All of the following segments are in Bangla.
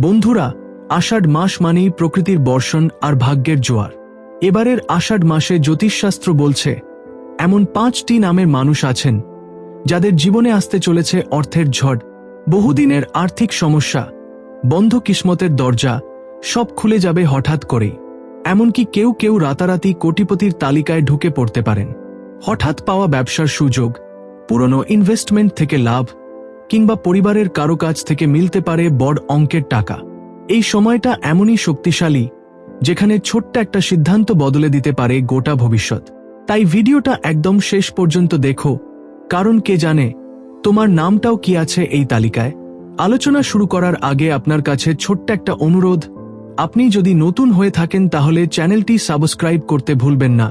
বন্ধুরা, আষাঢ় মাস মানেই প্রকৃতির বর্ষণ আর ভাগ্যের জোয়ার। এবারের আষাঢ় মাসে জ্যোতিষশাস্ত্র বলছে, এমন পাঁচটি নামের মানুষ আছেন, যাদের জীবনে আসতে চলেছে অর্থের ঝড়, বহুদিনের আর্থিক সমস্যা, বন্ধ কিসমতের দরজা, সব খুলে যাবে হঠাৎ করেই। এমনকি কেউ কেউ রাতারাতি কোটিপতির তালিকায় ঢুকে পড়তে পারেন। হঠাৎ পাওয়া ব্যবসার সুযোগ, পুরনো ইনভেস্টমেন্ট থেকে লাভ কিংবা পরিবারের কারও কাছ থেকে মিলতে পারে বড় অঙ্কের টাকা। এই সময়টা এমনই শক্তিশালী, যেখানে ছোট্ট একটা সিদ্ধান্ত বদলে দিতে পারে গোটা ভবিষ্যৎ। তাই ভিডিওটা একদম শেষ পর্যন্ত দেখো, কারণ কে জানে তোমার নামটাও কি আছে এই তালিকায়। আলোচনা শুরু করার আগে আপনার কাছে ছোট্ট একটা অনুরোধ, আপনি যদি নতুন হয়ে থাকেন তাহলে চ্যানেলটি সাবস্ক্রাইব করতে ভুলবেন না।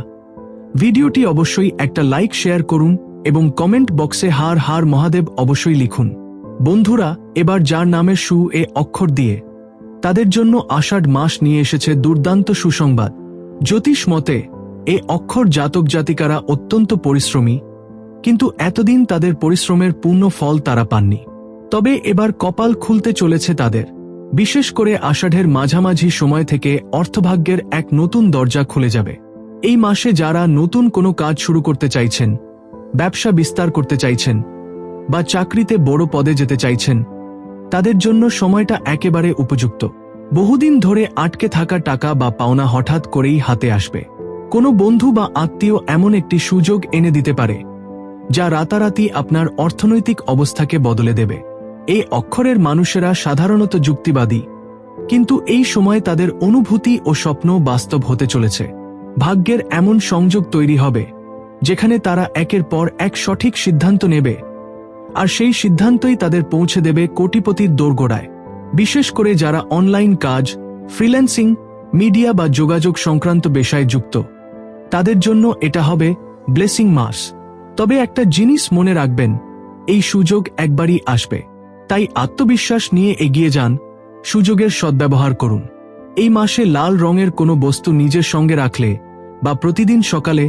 ভিডিওটি অবশ্যই একটা লাইক, শেয়ার করুন এবং কমেন্ট বক্সে হার হার মহাদেব অবশ্যই লিখুন। বন্ধুরা, এবার যার নামে সু এ অক্ষর দিয়ে। তাদের জন্য আষাঢ় মাস নিয়ে এসেছে দুর্দান্ত সুসংবাদ। জ্যোতিষ মতে, এ অক্ষর জাতক জাতিকারা অত্যন্ত পরিশ্রমী, কিন্তু এতদিন তাদের পরিশ্রমের পূর্ণ ফল তারা পাননি। তবে এবার কপাল খুলতে চলেছে তাদের। বিশেষ করে আষাঢ়ের মাঝামাঝি সময় থেকে অর্থভাগ্যের এক নতুন দরজা খুলে যাবে। এই মাসে যারা নতুন কোনো কাজ শুরু করতে চাইছেন ব্যবসা বিস্তার করতে চাইছেন বা চাকরিতে বড় পদে যেতে চাইছেন, তাদের জন্য সময়টা একেবারে উপযুক্ত। বহুদিন ধরে আটকে থাকা টাকা বা পাওনা হঠাৎ করেই হাতে আসবে। কোনো বন্ধু বা আত্মীয় এমন একটি সুযোগ এনে দিতে পারে, যা রাতারাতি আপনার অর্থনৈতিক অবস্থাকে বদলে দেবে। এই অক্ষরের মানুষেরা সাধারণত যুক্তিবাদী, কিন্তু এই সময় তাদের অনুভূতি ও স্বপ্ন বাস্তব হতে চলেছে। ভাগ্যের এমন সংযোগ তৈরি হবে যেখানে তারা একের পর এক সঠিক সিদ্ধান্ত নেবে, আর সেই সিদ্ধান্তই তাদের পৌঁছে দেবে কোটিপতির দোরগোড়ায়। বিশেষ করে যারা অনলাইন কাজ, ফ্রিল্যান্সিং, মিডিয়া বা যোগাযোগ সংক্রান্ত পেশায় যুক্ত। তাদের জন্য এটা হবে ব্লেসিং মাস। তবে একটা জিনিস মনে রাখবেন, এই সুযোগ একবারই আসবে। তাই আত্মবিশ্বাস নিয়ে এগিয়ে যান, সুযোগের সদ্ব্যবহার করুন। এই মাসে লাল রঙের কোনো বস্তু নিজের সঙ্গে রাখলে বা প্রতিদিন সকালে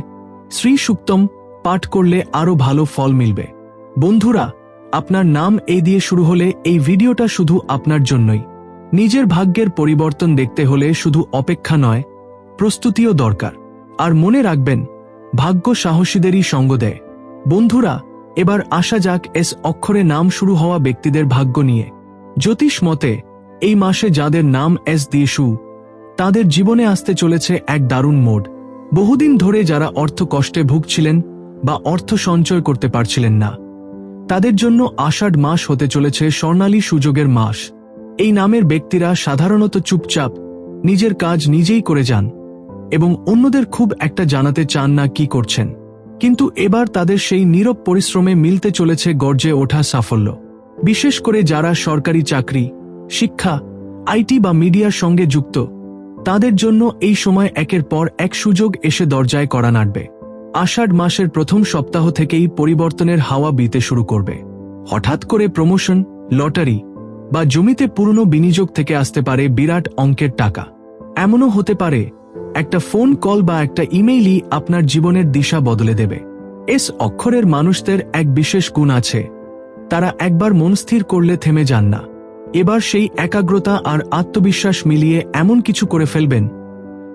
শ্রী সুক্তম পাঠ করলে আরও ভালো ফল মিলবে। বন্ধুরা, আপনার নাম এই দিয়ে শুরু হলে এই ভিডিওটা শুধু আপনার জন্যই। নিজের ভাগ্যের পরিবর্তন দেখতে হলে শুধু অপেক্ষা নয়, প্রস্তুতিও দরকার। আর মনে রাখবেন, ভাগ্য সাহসীদেরই সঙ্গ দেয়। বন্ধুরা, এবার আসা যাক এস অক্ষরে নাম শুরু হওয়া ব্যক্তিদের ভাগ্য নিয়ে। জ্যোতিষ মতে, এই মাসে যাদের নাম এস দিয়ে শু তাদের জীবনে আসতে চলেছে এক দারুণ মোড। বহুদিন ধরে যারা অর্থ কষ্টে ভুগছিলেন বা অর্থ সঞ্চয় করতে পারছিলেন না, তাদের জন্য আষাঢ় মাস হতে চলেছে স্বর্ণালী সুযোগের মাস। এই নামের ব্যক্তিরা সাধারণত চুপচাপ নিজের কাজ নিজেই করে যান এবং অন্যদের খুব একটা জানাতে চান না কি করছেন। কিন্তু এবার তাদের সেই নীরব পরিশ্রমে মিলতে চলেছে গর্জে ওঠা সাফল্য। বিশেষ করে যারা সরকারি চাকরি, শিক্ষা, আইটি বা মিডিয়ার সঙ্গে যুক্ত তাদের জন্য এই সময় একের পর এক সুযোগ এসে দরজায় করা নাড়বে। আষাঢ় মাসের প্রথম সপ্তাহ থেকেই পরিবর্তনের হাওয়া বিতে শুরু করবে। হঠাৎ করে প্রমোশন, লটারি বা জমিতে পুরনো বিনিয়োগ থেকে আসতে পারে বিরাট অঙ্কের টাকা। এমনও হতে পারে, একটা ফোন কল বা একটা ইমেইলই আপনার জীবনের দিশা বদলে দেবে। এস অক্ষরের মানুষদের এক বিশেষ গুণ আছে, তারা একবার মন স্থির করলে থেমে যান না। এবার সেই একাগ্রতা আর আত্মবিশ্বাস মিলিয়ে এমন কিছু করে ফেলবেন,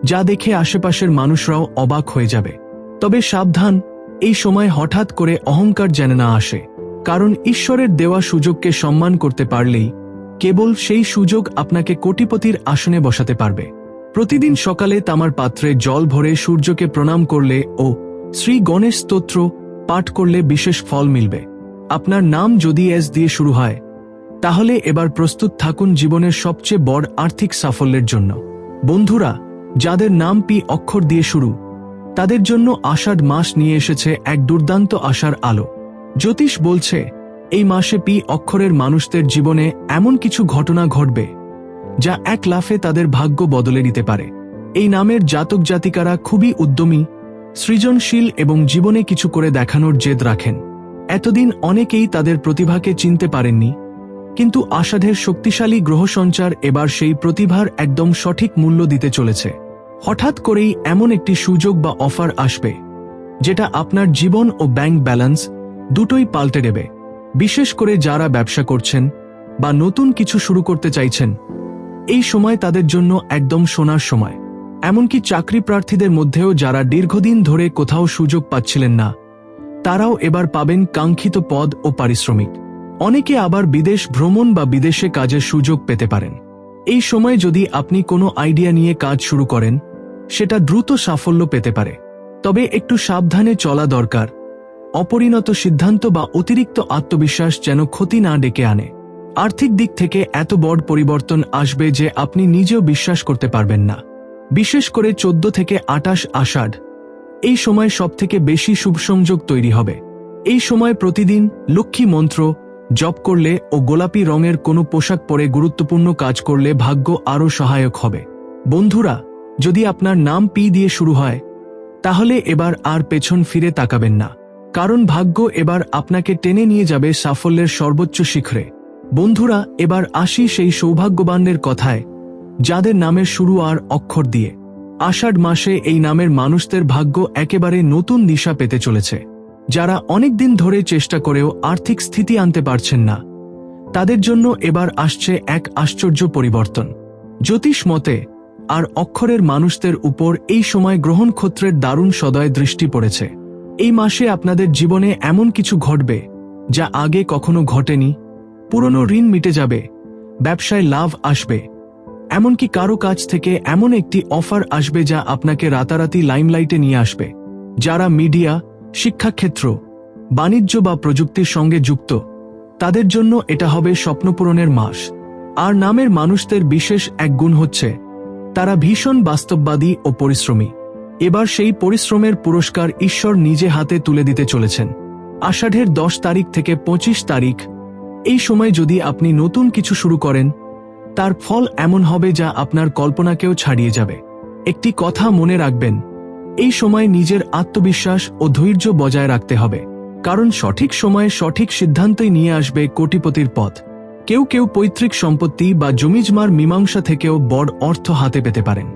যা দেখে আশেপাশের মানুষরাও অবাক হয়ে যাবে। তবে সাবধান, এই সময় হঠাৎ করে অহংকার যেন না আসে, কারণ ঈশ্বরের দেওয়া সুযোগকে সম্মান করতে পারলেই কেবল সেই সুযোগ আপনাকে কোটিপতির আসনে বসাতে পারবে। প্রতিদিন সকালে তামার পাত্রে জল ভরে সূর্যকে প্রণাম করলে ও শ্রী গণেশ স্তোত্র পাঠ করলে বিশেষ ফল মিলবে। আপনার নাম যদি এস দিয়ে শুরু হয় তাহলে এবার প্রস্তুত থাকুন জীবনের সবচেয়ে বড় আর্থিক সাফল্যের জন্য। বন্ধুরা, যাদের নাম পি অক্ষর দিয়ে শুরু, তাদের জন্য আষাঢ় মাস নিয়ে এসেছে এক দুর্দান্ত আশার আলো। জ্যোতিষ বলছে, এই মাসে পি অক্ষরের মানুষদের জীবনে এমন কিছু ঘটনা ঘটবে, যা এক লাফে তাদের ভাগ্য বদলে নিতে পারে। এই নামের জাতক জাতিকারা খুবই উদ্যমী, সৃজনশীল এবং জীবনে কিছু করে দেখানোর জেদ রাখেন। এতদিন অনেকেই তাদের প্রতিভাকে চিনতে পারেননি কিন্তু আষাঢ়ের শক্তিশালী গ্রহসঞ্চার এবার সেই প্রতিভার একদম সঠিক মূল্য দিতে চলেছে। হঠাৎ করেই এমন একটি সুযোগ বা অফার আসবে, যেটা আপনার জীবন ও ব্যাংক ব্যালেন্স দুটোই পাল্টে দেবে। বিশেষ করে যারা ব্যবসা করছেন বা নতুন কিছু শুরু করতে চাইছেন, এই সময় তাদের জন্য একদম সোনার সময়। এমনকি চাকরি প্রার্থীদের মধ্যেও যারা দীর্ঘদিন ধরে কোথাও সুযোগ পাচ্ছিলেন না, তারাও এবার পাবেন কাঙ্ক্ষিত পদ ও পারিশ্রমিক। অনেকে আবার বিদেশ ভ্রমণ বা বিদেশে কাজের সুযোগ পেতে পারেন। এই সময় যদি আপনি কোনো আইডিয়া নিয়ে কাজ শুরু করেন, সেটা দ্রুত সাফল্য পেতে পারে। তবে একটু সাবধানে চলা দরকার। অপরিণত সিদ্ধান্ত বা অতিরিক্ত আত্মবিশ্বাস যেন ক্ষতি না ডেকে আনে। আর্থিক দিক থেকে এত বড় পরিবর্তন আসবে যে আপনি নিজেও বিশ্বাস করতে পারবেন না। বিশেষ করে চোদ্দ থেকে আটাশ আষাঢ়। এই সময় সবথেকে বেশি শুভ সংযোগ তৈরি হবে। এই সময় প্রতিদিন লক্ষ্মী মন্ত্র জপ করলে ও গোলাপি রঙের কোনো পোশাক পরে গুরুত্বপূর্ণ কাজ করলে ভাগ্য আরও সহায়ক হবে। বন্ধুরা, যদি আপনার নাম পি দিয়ে শুরু হয়, তাহলে এবার আর পেছন ফিরে তাকাবেন না, কারণ ভাগ্য এবার আপনাকে টেনে নিয়ে যাবে সাফল্যের সর্বোচ্চ শিখরে। বন্ধুরা, এবার আসি সেই সৌভাগ্যবানদের কথায়, যাদের নামের শুরু আর অক্ষর দিয়ে। আষাঢ় মাসে এই নামের মানুষদের ভাগ্য একেবারে নতুন দিশা পেতে চলেছে। যারা অনেক দিন ধরে চেষ্টা করেও আর্থিক স্থিতি আনতে পারছেন না, তাদের জন্য এবার আসছে এক আশ্চর্য পরিবর্তন। জ্যোতিষ মতে, আর অক্ষরের মানুষদের উপর এই সময় গ্রহণক্ষত্রের দারুণ সদয় দৃষ্টি পড়েছে। এই মাসে আপনাদের জীবনে এমন কিছু ঘটবে, যা আগে কখনো ঘটেনি, পুরনো ঋণ মিটে যাবে, ব্যবসায় লাভ আসবে, এমনকি কারও কাছ থেকে এমন একটি অফার আসবে যা আপনাকে রাতারাতি লাইমলাইটে নিয়ে আসবে, যারা মিডিয়া শিক্ষাক্ষেত্র বাণিজ্য বা প্রযুক্তির সঙ্গে যুক্ত। তাদের জন্য এটা হবে স্বপ্নপূরণের মাস। আর নামের মানুষদের বিশেষ এক গুণ হচ্ছে, তারা ভীষণ বাস্তববাদী ও পরিশ্রমী। এবার সেই পরিশ্রমের পুরস্কার ঈশ্বর নিজে হাতে তুলে দিতে চলেছেন। আষাঢ়ের দশ তারিখ থেকে পঁচিশ তারিখ, এই সময় যদি আপনি নতুন কিছু শুরু করেন, তার ফল এমন হবে যা আপনার কল্পনাকেও ছাড়িয়ে যাবে। একটি কথা মনে রাখবেন এই সময় নিজের আত্মবিশ্বাস ও ধৈর্য বজায় রাখতে হবে, কারণ সঠিক সময়ে সঠিক সিদ্ধান্তই নিয়ে আসবে কোটিপতির পথ। কেউ কেউ পৈতৃক সম্পত্তি বা জমিজমার মীমাংসা থেকেও বড় অর্থ হাতে পেতে পারেন।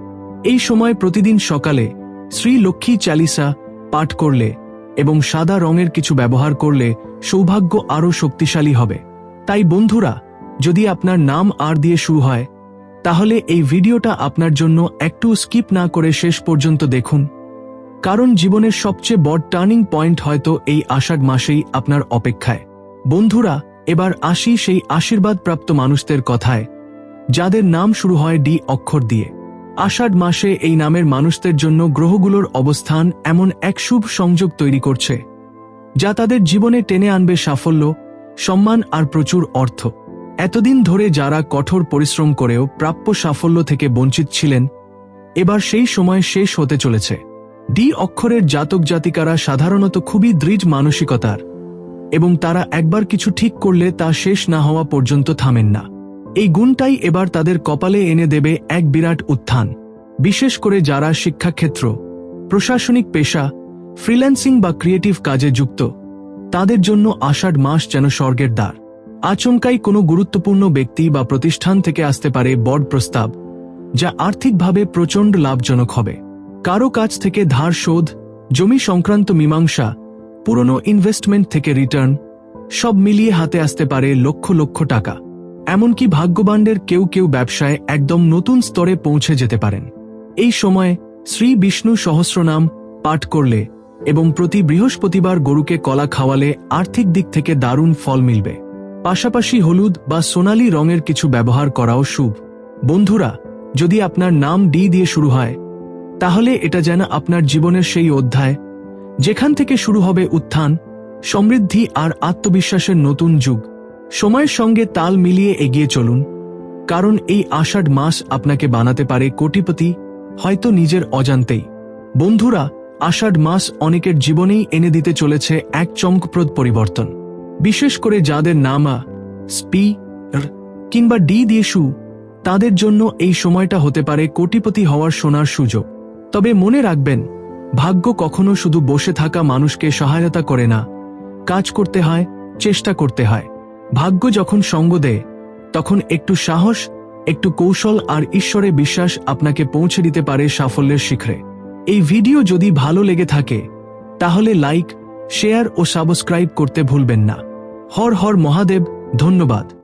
এই সময় প্রতিদিন সকালে শ্রী লক্ষ্মী চালিসা পাঠ করলে এবং সাদা রঙের কিছু ব্যবহার করলে সৌভাগ্য আরও শক্তিশালী হবে। তাই বন্ধুরা, যদি আপনার নাম আর দিয়ে শুরু হয়, তাহলে এই ভিডিওটা আপনার জন্য একটু স্কিপ না করে শেষ পর্যন্ত দেখুন। কারণ জীবনের সবচেয়ে বড় টার্নিং পয়েন্ট হয়তো এই আষাঢ় মাসেই আপনার অপেক্ষায়। বন্ধুরা, এবার আসি সেই আশীর্বাদপ্রাপ্ত মানুষদের কথায়, যাদের নাম শুরু হয় ডি অক্ষর দিয়ে। আষাঢ় মাসে এই নামের মানুষদের জন্য গ্রহগুলোর অবস্থান এমন এক শুভ সংযোগ তৈরি করছে, যা তাদের জীবনে টেনে আনবে সাফল্য, সম্মান আর প্রচুর অর্থ। এতদিন ধরে যারা কঠোর পরিশ্রম করেও প্রাপ্য সাফল্য থেকে বঞ্চিত ছিলেন, এবার সেই সময় শেষ হতে চলেছে। ডি অক্ষরের জাতক জাতিকারা সাধারণত খুবই দৃঢ় মানসিকতার, এবং তারা একবার কিছু ঠিক করলে তা শেষ না হওয়া পর্যন্ত থামেন না। এই গুণটাই এবার তাদের কপালে এনে দেবে এক বিরাট উত্থান। বিশেষ করে যারা শিক্ষাক্ষেত্র, প্রশাসনিক পেশা, ফ্রিল্যান্সিং বা ক্রিয়েটিভ কাজে যুক্ত, তাদের জন্য আষাঢ় মাস যেন স্বর্গের দ্বার। আচমকাই কোনো গুরুত্বপূর্ণ ব্যক্তি বা প্রতিষ্ঠান থেকে আসতে পারে বড় প্রস্তাব, যা আর্থিকভাবে প্রচণ্ড লাভজনক হবে। কারও কাছ থেকে ধার শোধ, জমি সংক্রান্ত মীমাংসা, পুরনো ইনভেস্টমেন্ট থেকে রিটার্ন সব মিলিয়ে হাতে আসতে পারে লক্ষ লক্ষ টাকা। এমনকি ভাগ্যবানদের কেউ কেউ ব্যবসায় একদম নতুন স্তরে পৌঁছে যেতে পারেন। এই সময়ে শ্রী বিষ্ণু সহস্রনাম পাঠ করলে এবং প্রতি বৃহস্পতিবার গরুকে কলা খাওয়ালে আর্থিক দিক থেকে দারুণ ফল মিলবে। পাশাপাশি হলুদ বা সোনালি রঙের কিছু ব্যবহার করাও শুভ। বন্ধুরা, যদি আপনার নাম ডি দিয়ে শুরু হয় তাহলে এটা যেন আপনার জীবনের সেই অধ্যায়। যেখান থেকে শুরু হবে উত্থান, সমৃদ্ধি আর আত্মবিশ্বাসের নতুন যুগ। সময়ের সঙ্গে তাল মিলিয়ে এগিয়ে চলুন। কারণ এই আষাঢ় মাস আপনাকে বানাতে পারে কোটিপতি, হয়তো নিজের অজান্তেই। বন্ধুরা, আষাঢ় মাস অনেকের জীবনেই এনে দিতে চলেছে এক চমকপ্রদ পরিবর্তন। বিশেষ করে যাদের নামা, স্পি কিংবা ডি দিয়ে সু, তাদের জন্য এই সময়টা হতে পারে কোটিপতি হওয়ার সোনার সুযোগ। তবে মনে রাখবেন, ভাগ্য কখনো শুধু বসে থাকা মানুষকে সহায়তা করে না, কাজ করতে হয়, চেষ্টা করতে হয়। ভাগ্য যখন সঙ্গ দেয়, তখন একটু সাহস, একটু কৌশল আর ঈশ্বরে বিশ্বাস আপনাকে পৌঁছে দিতে পারে সাফল্যের শিখরে। এই ভিডিও যদি ভালো লেগে থাকে, তাহলে লাইক, শেয়ার ও সাবস্ক্রাইব করতে ভুলবেন না। হর হর মহাদেব, ধন্যবাদ।